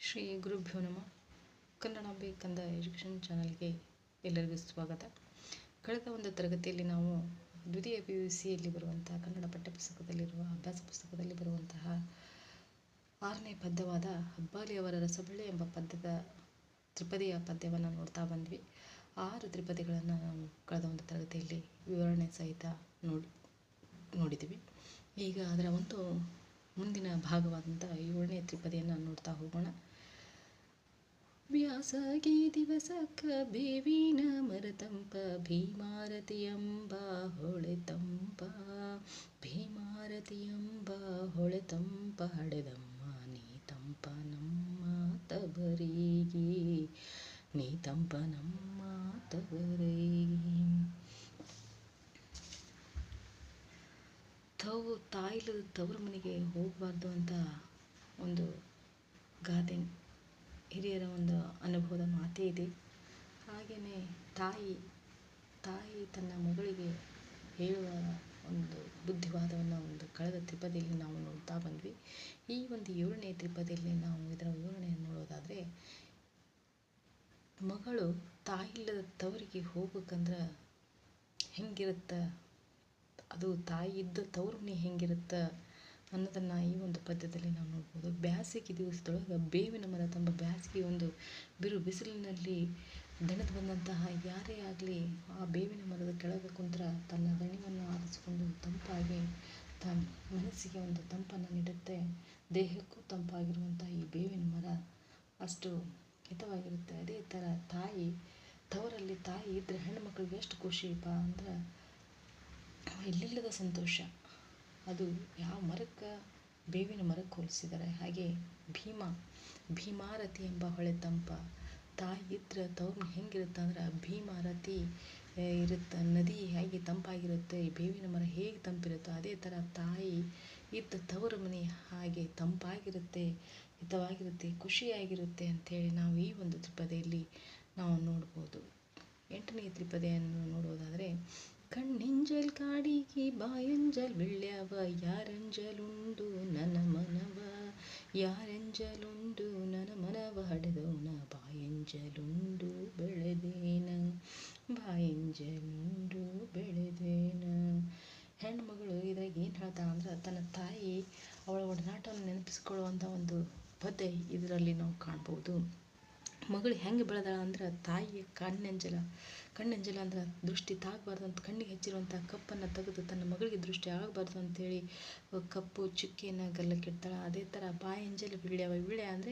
ಶ್ರೀ ಗುರುಭ್ಯೋ ನಮಃ. ಕನ್ನಡ ಕಂದ ಎಜುಕೇಷನ್ ಚಾನಲ್ಗೆ ಎಲ್ಲರಿಗೂ ಸ್ವಾಗತ. ಕಳೆದ ಒಂದು ತರಗತಿಯಲ್ಲಿ ನಾವು ದ್ವಿತೀಯ ಪಿ ಯು ಸಿಯಲ್ಲಿ ಬರುವಂತಹ ಕನ್ನಡ ಪಠ್ಯಪುಸ್ತಕದಲ್ಲಿರುವ ಅಭ್ಯಾಸ ಪುಸ್ತಕದಲ್ಲಿ ಬರುವಂತಹ ಆರನೇ ಪದ್ಯವಾದ ಹಬ್ಬಾಲಿಯವರ ರಸಬಳ್ಳಿ ಎಂಬ ಪದ್ಯದ ತ್ರಿಪದಿಯ ಪದ್ಯವನ್ನು ನೋಡ್ತಾ ಬಂದ್ವಿ. ಆರು ತ್ರಿಪದಿಗಳನ್ನು ನಾವು ಕಳೆದ ಒಂದು ತರಗತಿಯಲ್ಲಿ ವಿವರಣೆ ಸಹಿತ ನೋಡಿ, ನೋಡಿದ್ವಿ. ಈಗ ಅದರ ಒಂದು ಮುಂದಿನ ಭಾಗವಾದಂಥ ಏಳನೇ ತ್ರಿಪದಿಯನ್ನು ನೋಡ್ತಾ ಹೋಗೋಣ. ವ್ಯಾಸಗಿ ದಿವಸಕ್ಕ ಬೇವಿನ ಮರತಂಪ ಭೀಮಾರತಿಯಂಬ ಹೊಳೆತಂಪ ಹೊಳೆ ಹೊಳೆತಂಪ ಹಡೆದಮ್ಮ, ನೀ ತಂಪ ನಮ್ಮ ತವರಿಗೆ, ನೀ ತಂಪ ನಮ್ಮ ತವರಿಗೆ. ತಾಯಿಲು ತವರು ಮನೆಗೆ ಹೋಗಬಾರ್ದು ಅಂತ ಒಂದು ಗಾದೆ, ಹಿರಿಯರ ಒಂದು ಅನುಭವದ ಮಾತೇ ಇದೆ. ಹಾಗೆಯೇ ತಾಯಿ ತಾಯಿ ತನ್ನ ಮಗಳಿಗೆ ಹೇಳುವ ಒಂದು ಬುದ್ಧಿವಾದವನ್ನು ಒಂದು ಕಳೆದ ತ್ರಿಪದಿಯಲ್ಲಿ ನಾವು ನೋಡ್ತಾ ಬಂದ್ವಿ. ಈ ಒಂದು ಏಳನೇ ತ್ರಿಪದಿಯಲ್ಲಿ ನಾವು ಇದರ ವಿವರಣೆಯನ್ನು ನೋಡೋದಾದರೆ, ಮಗಳು ತಾಯಿಲ್ಲದ ತವರಿಗೆ ಹೋಗ್ಬೇಕಂದ್ರೆ ಹೆಂಗಿರುತ್ತೆ ಅದು ತಾಯಿ ಇದ್ದ ತವ್ರ ಮನೆ ಹೆಂಗಿರುತ್ತೆ ಅನ್ನೋದನ್ನು ಈ ಒಂದು ಪದ್ಯದಲ್ಲಿ ನಾವು ನೋಡ್ಬೋದು. ಬ್ಯಾಸಿಗೆ ದಿವಸದೊಳಗೆ ಬೇವಿನ ಮರ ತಮ್ಮ ಬ್ಯಾಸಿಗೆ ಒಂದು ಬಿರು ಬಿಸಿಲಿನಲ್ಲಿ ದಣದು ಬಂದಂತಹ ಯಾರೇ ಆಗಲಿ ಆ ಬೇವಿನ ಮರದ ಕೆಳಗೆ ಕುಂತ್ರ ತನ್ನ ದಣಿವನ್ನು ಆರಿಸಿಕೊಂಡು ತಂಪಾಗಿ ತನ್ನ ಮನಸ್ಸಿಗೆ ಒಂದು ತಂಪನ್ನು ನೀಡುತ್ತೆ. ದೇಹಕ್ಕೂ ತಂಪಾಗಿರುವಂಥ ಈ ಬೇವಿನ ಮರ ಅಷ್ಟು ಹಿತವಾಗಿರುತ್ತೆ. ಅದೇ ಥರ ತಾಯಿ ತವರಲ್ಲಿ ತಾಯಿ ಇದ್ದರೆ ಹೆಣ್ಣು ಮಕ್ಕಳಿಗೆ ಎಷ್ಟು ಖುಷಿಪ್ಪ ಅಂದ್ರೆ ಎಲ್ಲಿಲ್ಲದ ಸಂತೋಷ. ಅದು ಯಾವ ಮರಕ್ಕೆ, ಬೇವಿನ ಮರಕ್ಕೆ ಹೋಲಿಸಿದ್ದಾರೆ ಹಾಗೆ ಭೀಮ, ಭೀಮಾರತಿ ಎಂಬ ಹೊಳೆ ತಂಪ. ತಾಯಿ ಇದ್ರೆ ತವರು ಹೆಂಗಿರುತ್ತೆ ಅಂದ್ರೆ ಭೀಮಾರತಿ ಇರುತ್ತೆ, ನದಿ ಹೇಗೆ ತಂಪಾಗಿರುತ್ತೆ ಬೇವಿನ ಮರ ಹೇಗೆ ತಂಪಿರುತ್ತೋ ಅದೇ ಥರ ತಾಯಿ ಇದ್ದ ತವರ ಮನೆ ಹಾಗೆ ತಂಪಾಗಿರುತ್ತೆ, ಹಿತವಾಗಿರುತ್ತೆ, ಖುಷಿಯಾಗಿರುತ್ತೆ ಅಂಥೇಳಿ ನಾವು ಈ ಒಂದು ತ್ರಿಪದಿಯಲ್ಲಿ ನಾವು ನೋಡ್ಬೋದು. ಎಂಟನೇ ತ್ರಿಪದಿಯನ್ನು ನೋಡೋದಾದರೆ ಕಾಡಿಗೆ ಬಾಯಂಜಲ್ ಬೆಳ್ಳ್ಯಾವ ಯಾರಂಜಲುಂಡು ನನ್ನ ಮನವ, ಯಾರಂಜಲುಂಡು ನನ್ನ ಮನವ, ಹಡೆದವನ ಬಾಯಂಜಲುಂಡು ಬೆಳೆದೇನ ಬಾಯಂಜಲುಂಡು ಬೆಳೆದೇನ. ಹೆಣ್ಮಗಳು ಇದ್ರಾಗ ಏನು ಹೇಳ್ತಾಳೆ ಅಂದ್ರೆ, ತನ್ನ ತಾಯಿ ಅವಳ ಒಡನಾಟವನ್ನು ನೆನಪಿಸ್ಕೊಳ್ಳುವಂಥ ಒಂದು ಪದ್ಯ ಇದರಲ್ಲಿ ನಾವು ಕಾಣ್ಬೋದು. ಮಗಳು ಹೆಂಗೆ ಬೆಳೆದಾಳ ಅಂದ್ರೆ ತಾಯಿಯ ಕಣ್ಣಂಜಲ. ಕಣ್ಣಂಜಲ ಅಂದ್ರೆ ದೃಷ್ಟಿ ತಾಗಬಾರ್ದು ಅಂತ, ಕಣ್ಣಿಗೆ ಹಚ್ಚಿರುವಂಥ ಕಪ್ಪನ್ನು ತೆಗೆದು ತನ್ನ ಮಗಳಿಗೆ ದೃಷ್ಟಿ ಆಗಬಾರ್ದು ಅಂತೇಳಿ, ಕಪ್ಪು ಚುಕ್ಕಿಯನ್ನು ಗಲ್ಲಕ್ಕಿಡ್ತಾಳೆ. ಅದೇ ಥರ ಬಾಯಂಜಲ ವಿಳ್ಯವ ವಿಳ್ಯ ಅಂದರೆ